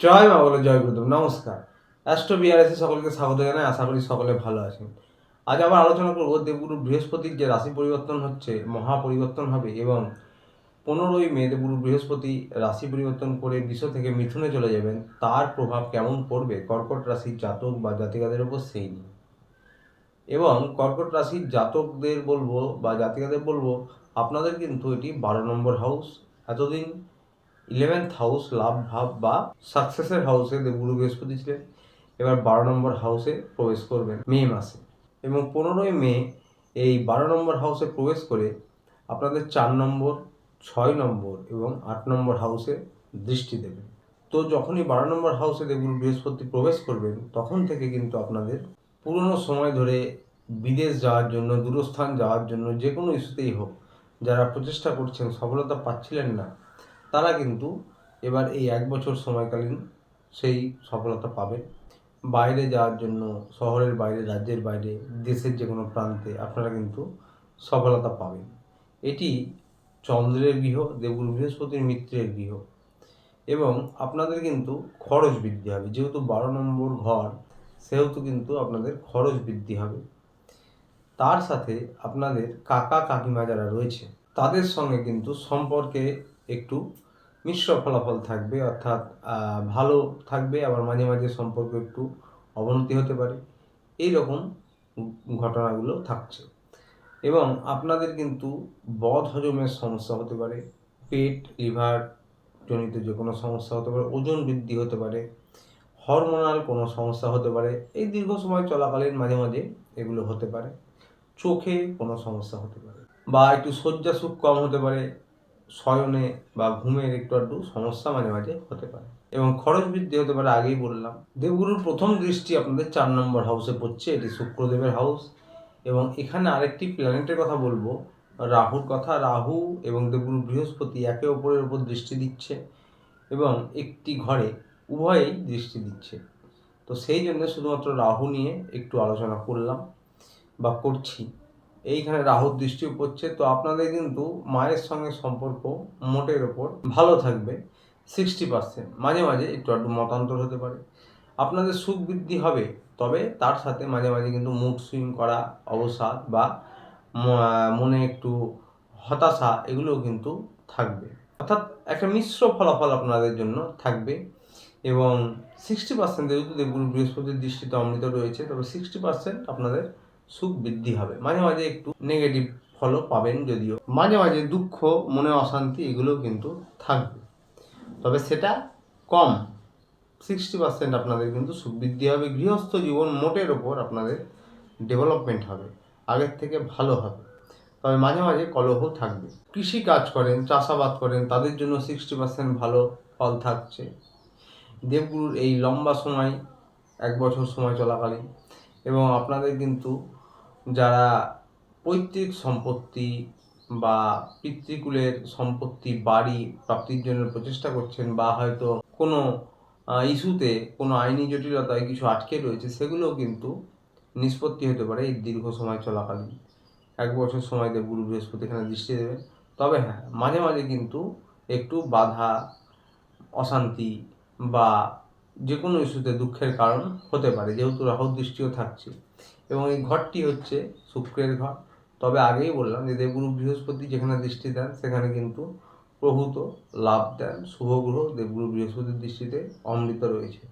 জয় মা বলে জয় গুরুদেব নমস্কার। অ্যাস্ট্রো বিআরএসে সকলকে স্বাগত জানাই। আশা করি সকলে ভালো আছেন। আজ আবার আলোচনা করব দেবগুরু বৃহস্পতির যে রাশি পরিবর্তন হচ্ছে, মহা পরিবর্তন হবে এবং পনেরোই মে দেবগুরু বৃহস্পতি রাশি পরিবর্তন করে বিশ্ব থেকে মিথুনে চলে যাবেন। তার প্রভাব কেমন পড়বে? কর্কট রাশির জাতক বা জাতিকাদের উপর সেই নিয়ে। এবং কর্কট রাশির জাতকদের বলব বা জাতিকাদের বলব, আপনাদের কিন্তু এটি বারো নম্বর হাউস এতদিন ইলেভেন্থ হাউস লাভ ভাব বা সাকসেসের হাউসে দেবগুরু বৃহস্পতি ছিলেন। এবার বারো নম্বর হাউসে প্রবেশ করবেন মে মাসে। এবং পনেরোই মে এই বারো নম্বর হাউসে প্রবেশ করে আপনাদের চার নম্বর, ছয় নম্বর এবং আট নম্বর হাউসে দৃষ্টি দেবেন। তো যখনই বারো নম্বর হাউসে দেবগুরু বৃহস্পতি প্রবেশ করবেন, তখন থেকে কিন্তু আপনাদের পুরনো সময় ধরে বিদেশ যাওয়ার জন্য, দূরস্থান যাওয়ার জন্য যে কোনো ইস্যুতেই হোক, যারা প্রচেষ্টা করছেন, সফলতা পাচ্ছিলেন না তারা কিন্তু এবার এই এক বছর সময়কালীন সেই সফলতা পাবে। বাইরে যাওয়ার জন্য, শহরের বাইরে, রাজ্যের বাইরে, দেশের যে কোনো প্রান্তে আপনারা কিন্তু সফলতা পাবেন। এটি চন্দ্রের গৃহ দেবগুরু বৃহস্পতির মিত্রের গৃহ। এবং আপনাদের কিন্তু খরচ বৃদ্ধি হবে। যেহেতু বারো নম্বর ঘর, সেহেতু কিন্তু আপনাদের খরচ বৃদ্ধি হবে। তার সাথে আপনাদের কাকা কাকিমা যারা রয়েছে, তাদের সঙ্গে কিন্তু সম্পর্কে একটু মিশ্র ফলাফল থাকবে, অর্থাৎ ভালো থাকবে, আবার মাঝে মাঝে সম্পর্ক একটু অবনতি হতে পারে। এই রকম ঘটনাগুলো থাকছে। এবং আপনাদের কিন্তু বদ হজমের সমস্যা হতে পারে, পেট, লিভার জনিত যে কোনো সমস্যা হতে পারে, ওজন বৃদ্ধি হতে পারে, হরমোনাল কোনো সমস্যা হতে পারে, এই দীর্ঘ সময় চলাকালীন মাঝে মাঝে এগুলো হতে পারে। চোখে কোনো সমস্যা হতে পারে বা একটু শয্যা সুখ কম হতে পারে শয়নে বা ঘুমের একটু একটু সমস্যা মাঝে মাঝে হতে পারে। এবং খরচ বৃদ্ধি হতে পারে, আগেই বললাম। দেবগুরুর প্রথম দৃষ্টি আপনাদের চার নম্বর হাউসে পড়ছে, এটি শুক্রদেবের হাউস এবং এখানে আরেকটি প্ল্যানেটের কথা বলব, রাহুর কথা। রাহু এবং দেবগুরু বৃহস্পতি একে অপরের ওপর দৃষ্টি দিচ্ছে এবং একটি ঘরে উভয়েই দৃষ্টি দিচ্ছে। তো সেই জন্য শুধুমাত্র রাহু নিয়ে একটু আলোচনা করলাম বা করছি। এইখানে রাহুর দৃষ্টি পড়ছে, তো আপনাদের কিন্তু মায়ের সঙ্গে সম্পর্ক মোটের ওপর ভালো থাকবে সিক্সটি পার্সেন্ট মাঝে মাঝে একটু একটু মতান্তর হতে পারে। আপনাদের সুখ বৃদ্ধি হবে, তবে তার সাথে মাঝে মাঝে কিন্তু মুড সুইং করা, অবসাদ বা মনে একটু হতাশা এগুলোও কিন্তু থাকবে। অর্থাৎ একটা মিশ্র ফলাফল আপনাদের জন্য থাকবে এবং সিক্সটি পার্সেন্ট যেহেতু দেবগুরু বৃহস্পতির দৃষ্টিতে অমৃত রয়েছে, তবে সিক্সটি পার্সেন্ট আপনাদের সুখ বৃদ্ধি হবে। মাঝে মাঝে একটু নেগেটিভ ফলও পাবেন যদিও। মাঝে মাঝে দুঃখ, মনে অশান্তি এগুলো কিন্তু থাকবে। তবে সেটা কম। সিক্সটি পার্সেন্ট আপনাদের কিন্তু সুখ বৃদ্ধি হবে। গৃহস্থ জীবন মোটের ওপর আপনাদের ডেভেলপমেন্ট হবে। আগের থেকে ভালো হবে। তবে মাঝে মাঝে কলহ থাকবে। কৃষি কাজ করেন, চাষাবাদ করেন, তাদের জন্য সিক্সটি পার্সেন্ট ভালো ফল থাকছে। দেবগুরুর এই লম্বা সময়, এক বছর সময় চলাকালীন এবং আপনাদের কিন্তু যারা পৈতৃক সম্পত্তি বা পিতৃকুলের সম্পত্তি, বাড়ি প্রাপ্তির জন্য প্রচেষ্টা করছেন বা হয়তো কোনো ইস্যুতে কোনো আইনি জটিলতায় কিছু আটকে রয়েছে, সেগুলোও কিন্তু নিষ্পত্তি হতে পারে এই দীর্ঘ সময় চলাকালীন। এক বছর সময় দেব গুরু বৃহস্পতি এখানে দৃষ্টি দেবে তবে হ্যাঁ মাঝে মাঝে কিন্তু একটু বাধা, অশান্তি বা যে কোনো ইস্যুতে দুঃখের কারণ হতে পারে, যেহেতু রাহুর দৃষ্টিও থাকছে। এবং এই ঘরটি হচ্ছে শুক্রের ঘর। তবে আগেই বললাম যে দেবগুরু বৃহস্পতি যেখানে দৃষ্টি দেন, সেখানে কিন্তু প্রভূত লাভ দেন শুভগ্রহ দেবগুরু বৃহস্পতির দৃষ্টিতে অমৃত রয়েছে।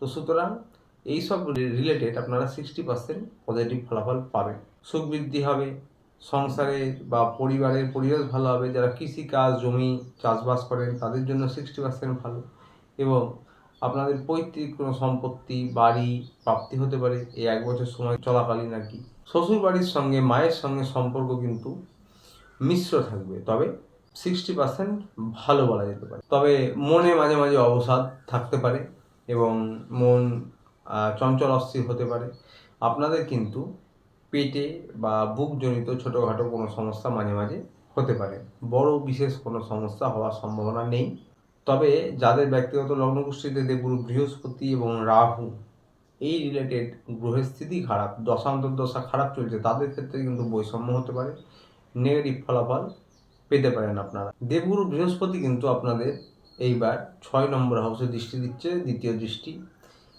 তো সুতরাং এইসব রিলেটেড আপনারা সিক্সটি পার্সেন্ট পজিটিভ ফলাফল পাবেন। সুখ বৃদ্ধি হবে, সংসারে বা পরিবারের পরিবেশ ভালো হবে, যারা কৃষিকাজ, জমি চাষবাস করেন, তাদের জন্য সিক্সটি পার্সেন্ট ভালো। এবং আপনাদের পৈতৃক কোনো সম্পত্তি, বাড়ি, প্রাপ্তি হতে পারে, এই এক বছর সময় চলাকালীন আর কি। শ্বশুর বাড়ির সঙ্গে, মায়ের সঙ্গে সম্পর্ক কিন্তু মিশ্র থাকবে, তবে সিক্সটি পার্সেন্ট ভালো বলা যেতে পারে। তবে মনে মাঝে মাঝে অবসাদ থাকতে পারে এবং মন চঞ্চল অস্থির হতে পারে। আপনাদের কিন্তু পেটে বা বুকজনিত ছোটোখাটো কোনো সমস্যা মাঝে মাঝে হতে পারে। বড় বিশেষ কোনো সমস্যা হওয়ার সম্ভাবনা নেই। তবে যাদের ব্যক্তিগত লগ্নগোষ্ঠীতে দেবগুরু বৃহস্পতি এবং রাহু, এই রিলেটেড গ্রহের স্থিতি খারাপ দশান্তর দশা খারাপ চলছে, তাদের ক্ষেত্রে কিন্তু বৈষম্য হতে পারে নেগেটিভ ফলাফল পেতে পারেন আপনারা। দেবগুরু বৃহস্পতি কিন্তু আপনাদের এইবার ছয় নম্বর হাউসে দৃষ্টি দিচ্ছে, দ্বিতীয় দৃষ্টি,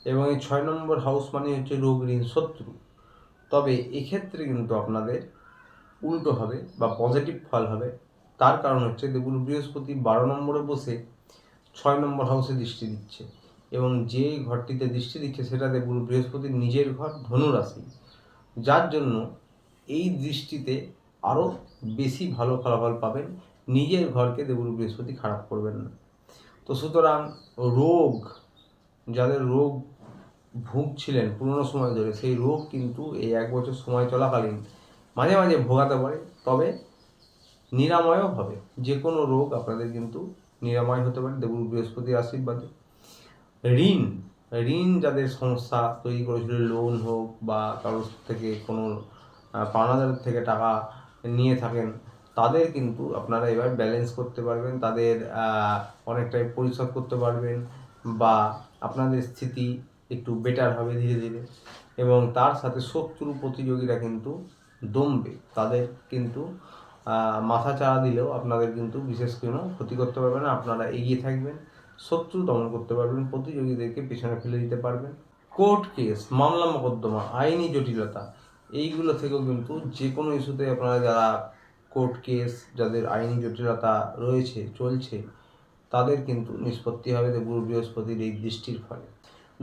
এবং এই ছয় নম্বর হাউস মানে হচ্ছে রোগ ঋণ শত্রু। তবে এক্ষেত্রে কিন্তু আপনাদের উল্টো হবে বা পজিটিভ ফল হবে, তার কারণ হচ্ছে দেবগুরু বৃহস্পতি বারো নম্বরে বসে ছয় নম্বর হাউসে দৃষ্টি দিচ্ছে। এবং যে ঘরটিতে দৃষ্টি দিচ্ছে সেটা দেবগুরু বৃহস্পতির নিজের ঘর, ধনুরাশি। যার জন্য এই দৃষ্টিতে আরও বেশি ভালো ফলাফল পাবেন। নিজের ঘরকে দেবগুরু বৃহস্পতি খারাপ করবেন না। তো সুতরাং রোগ, যাদের রোগ ভুগছিলেন পুরনো সময় ধরে, সেই রোগ কিন্তু এই এক বছর সময় চলাকালীন মাঝে মাঝে ভোগাতে পারে। তবে নিরাময়ও হবে। যে কোনো রোগ আপনাদের কিন্তু নিরাময় হতে পারে দেবগুরু বৃহস্পতির আশীর্বাদে। ঋণ ঋণ যাদের সংস্থা তৈরি করেছিল লোন হোক বা কারোর থেকে কোনো আহ, পাওনাদারের থেকে টাকা নিয়ে থাকেন তাদের কিন্তু আপনারা এবার ব্যালেন্স করতে পারবেন। তাদের অনেকটাই পরিশোধ করতে পারবেন বা আপনাদের স্থিতি একটু বেটার হবে ধীরে ধীরে। এবং তার সাথে শত্রু প্রতিযোগীরা কিন্তু দমবে। তাদের কিন্তু মাথা চাড়া দিলেও আপনাদের কিন্তু বিশেষ কোনো ক্ষতি করতে পারবে না। আপনারা এগিয়ে থাকবেন, শত্রু দমন করতে পারবেন, প্রতিযোগীদেরকে পেছনে ফেলে দিতে পারবেন। কোর্ট কেস, মামলা মোকদ্দমা, আইনি জটিলতা, এইগুলো থেকেও কিন্তু যে কোনো ইস্যুতে আপনারা যারা কোর্ট কেস, যাদের আইনি জটিলতা রয়েছে, চলছে, তাদের কিন্তু নিষ্পত্তি হবে গুরু বৃহস্পতির এই দৃষ্টির ফলে।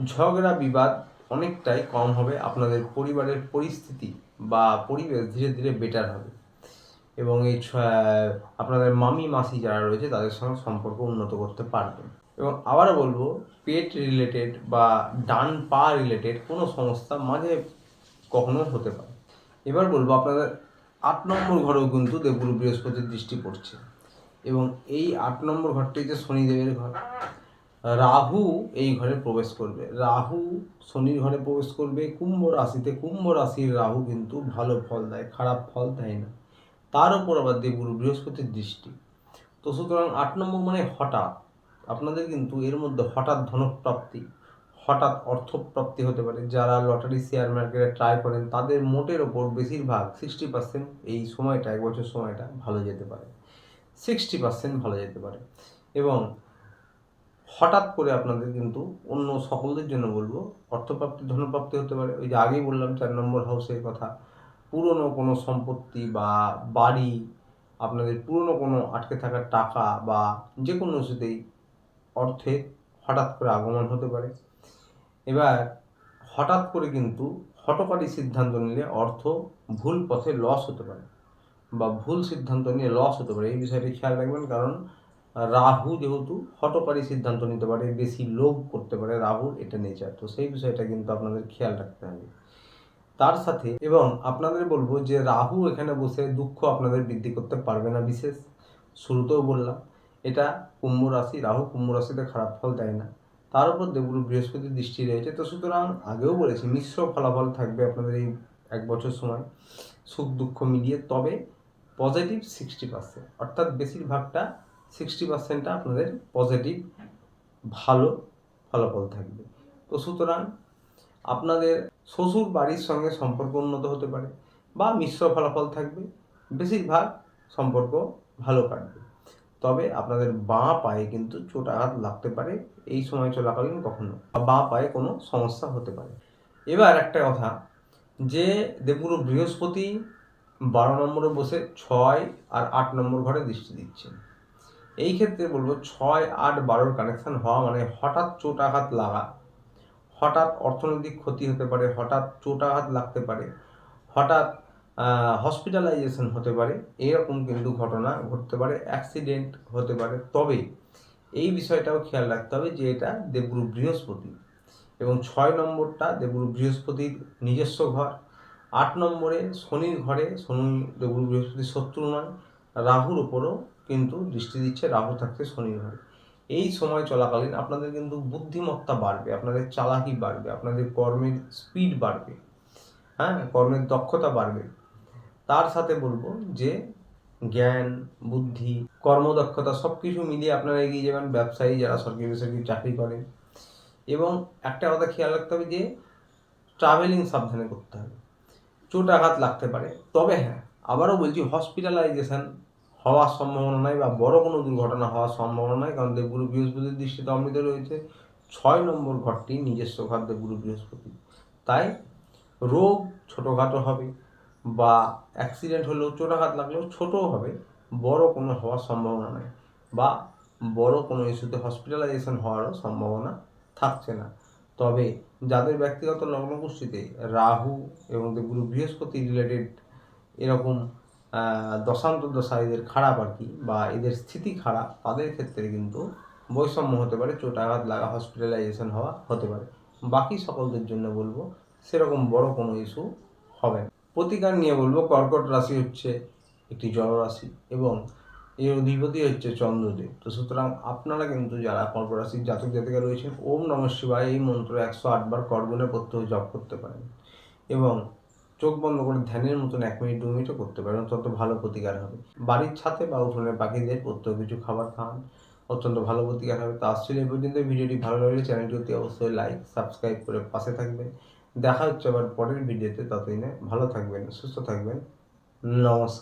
ঝগড়া, বিবাদ অনেকটাই কম হবে, আপনাদের পরিবারের পরিস্থিতি বা পরিবেশ ধীরে ধীরে বেটার হবে। এবং এই আপনাদের মামি, মাসি যারা রয়েছে, তাদের সঙ্গে সম্পর্ক উন্নত করতে পারবেন। এবং আবারও বলব, পেট রিলেটেড বা ডান পা রিলেটেড কোনো সমস্যা মাঝে কখনো হতে পারে। এবার বলব, আপনাদের আট নম্বর ঘরেও কিন্তু দেবগুরু বৃহস্পতির দৃষ্টি পড়ছে। এবং এই আট নম্বর ঘরটি যে শনিদেবের ঘর, রাহু এই ঘরে প্রবেশ করবে। রাহু শনির ঘরে প্রবেশ করবে, কুম্ভ রাশিতে কুম্ভ রাশির রাহু কিন্তু ভালো ফল দেয়, খারাপ ফল দেয় না। তার উপর আবার দেবগুরু বৃহস্পতির দৃষ্টি। তো সুতরাং আট নম্বর মানে হঠাৎ। আপনাদের কিন্তু এর মধ্যে হঠাৎ ধনপ্রাপ্তি, হঠাৎ অর্থপ্রাপ্তি হতে পারে। যারা লটারি শেয়ার মার্কেটে ট্রাই করেন, তাদের মোটের ওপর বেশিরভাগ সিক্সটি পার্সেন্ট এই সময়টা, এক বছর সময়টা ভালো যেতে পারে। সিক্সটি পার্সেন্ট ভালো যেতে পারে। এবং হঠাৎ করে আপনাদের কিন্তু অন্য সকলদের জন্য বলব, অর্থপ্রাপ্তি, ধনপ্রাপ্তি হতে পারে। ওই যে আগেই বললাম, চার নম্বর হাউসের কথা। পুরনো কোনো সম্পত্তি বা বাড়ি, আপনাদের পুরনো কোনো আটকে থাকা টাকা বা যে কোনো কিছুতেই অর্থে হঠাৎ করে আগমন হতে পারে। এবার হঠাৎ করে কিন্তু হটকারী সিদ্ধান্ত নিলে অর্থ ভুল পথে লস হতে পারে বা ভুল সিদ্ধান্ত নিয়ে লস হতে পারে। এই বিষয়টি খেয়াল রাখবেন কারণ রাহু যেহেতু হটকারী সিদ্ধান্ত নিতে পারে, বেশি লোভ করতে পারে, রাহুর এটা নেচার তো সেই বিষয়টা কিন্তু আপনাদের খেয়াল রাখতে হবে। তার সাথে এবং আপনাদের বলব যে রাহু এখানে বসে দুঃখ আপনাদের বৃদ্ধি করতে পারবে না বিশেষ। শুরুতেও বললাম, এটা কুম্ভ রাশি, রাহু কুম্ভ রাশিতে খারাপ ফল দেয় না। তার উপর দেবগুরু বৃহস্পতির দৃষ্টি রয়েছে। তো সুতরাং আগেও বলেছি, মিশ্র ফলাফল থাকবে আপনাদের এই এক বছর সময়। সুখ দুঃখ মিলিয়ে, তবে পজিটিভ সিক্সটি পার্সেন্ট অর্থাৎ বেশিরভাগটা সিক্সটি পার্সেন্টটা আপনাদের পজিটিভ ভালো ফলাফল থাকবে। তো সুতরাং আপনাদের শ্বশুর বাড়ির সঙ্গে সম্পর্ক উন্নত হতে পারে বা মিশ্র ফলাফল থাকবে, বেশিরভাগ সম্পর্ক ভালো কাটবে। তবে আপনাদের বাঁ পায়ে কিন্তু চোট আঘাত লাগতে পারে, এই সময় চলাকালীন কখনো। বা বাঁ পায়ে কোনো সমস্যা হতে পারে। এবার একটা কথা, যে দেবগুরু বৃহস্পতি বারো নম্বরে বসে ছয় আর আট নম্বর ঘরে দৃষ্টি দিচ্ছেন। এই ক্ষেত্রে বলব ছয় আট বারোর কানেকশান হওয়া মানে হঠাৎ চোট আঘাত লাগা হঠাৎ অর্থনৈতিক ক্ষতি হতে পারে, হঠাৎ চোট আঘাত লাগতে পারে, হঠাৎ হসপিটালাইজেশন হতে পারে, এরকম কিন্তু ঘটনা ঘটতে পারে অ্যাক্সিডেন্ট হতে পারে। তবে এই বিষয়টাও খেয়াল রাখতে হবে যে এটা দেবগুরু বৃহস্পতি এবং ছয় নম্বরটা দেবগুরু বৃহস্পতির নিজস্ব ঘর। আট নম্বরে শনির ঘরে শনি দেবগুরু বৃহস্পতির শত্রু নয়, রাহুর ওপরও কিন্তু দৃষ্টি দিচ্ছে, রাহু থাকছে শনির ঘরে। এই সময় চলাকালীন আপনাদের কিন্তু বুদ্ধিমত্তা বাড়বে, আপনাদের চালাকি বাড়বে, আপনাদের কর্মের স্পিড বাড়বে হ্যাঁ? কর্মের দক্ষতা বাড়বে। তার সাথে বলব যে জ্ঞান, বুদ্ধি, কর্মদক্ষতা সব কিছু মিলিয়ে আপনারা এগিয়ে যাবেন ব্যবসায়ী যারা সরকারি বেসরকারি চাকরি করেন। এবং একটা কথা খেয়াল রাখতে হবে যে ট্রাভেলিং সাবধানে করতে হবে। চোট আঘাত লাগতে পারে। তবে হ্যাঁ আবারও বলছি হসপিটালাইজেশন হওয়ার সম্ভাবনা নাই বা বড় কোনো দুর্ঘটনা হওয়ার সম্ভাবনা নাই, কারণ দেবগুরু বৃহস্পতির দৃষ্টিতে অমৃত রয়েছে। ছয় নম্বর ঘরটি নিজস্ব ঘর দেবগুরু বৃহস্পতি। তাই রোগ ছোটোখাটো হবে বা অ্যাক্সিডেন্ট হলেও চোটাঘাত লাগলেও ছোটও হবে, বড় কোনো হওয়ার সম্ভাবনা নেই বা বড় কোনো ইস্যুতে হসপিটালাইজেশন হওয়ারও সম্ভাবনা থাকছে না। তবে যাদের ব্যক্তিগত লগ্নপুষ্টিতে রাহু এবং দেবগুরু বৃহস্পতি রিলেটেড এরকম আহ, দশান্তর দশা এদের খারাপ আর কি বা এদের স্থিতি খারাপ তাদের ক্ষেত্রে কিন্তু বৈষম্য হতে পারে চোটাঘাত লাগা হসপিটালাইজেশন হওয়া হতে পারে। বাকি সকলদের জন্য বলব সেরকম বড় কোনো ইস্যু হবে না। প্রতিকার নিয়ে বলব কর্কট রাশি হচ্ছে একটি জলরাশি এবং এর অধিপতি হচ্ছে চন্দ্রদেব। তো সুতরাং আপনারা কিন্তু যারা কর্কট রাশির জাতক জাতিকা রয়েছেন ওম নম শিবায় এই মন্ত্র একশো আটবার করগুণে প্রত্যহ জপ করতে পারেন। এবং চোখ বন্ধ করে ধ্যানের মতন এক মিনিট, দু মিনিটও করতে পারেন অত্যন্ত ভালো প্রতিকার হবে। বাড়ির ছাতে বা উঠোনে পাখিদের প্রত্যেক কিছু খাবার খান অত্যন্ত ভালো প্রতিকার হবে। তো আসছিল এই পর্যন্ত, ভিডিওটি ভালো লাগলে চ্যানেলটি অতি অবশ্যই লাইক সাবস্ক্রাইব করে পাশে থাকবেন। দেখা হচ্ছে আবার পরের ভিডিওতে, ততদিনে ভালো থাকবেন, সুস্থ থাকবেন। নমস্কার।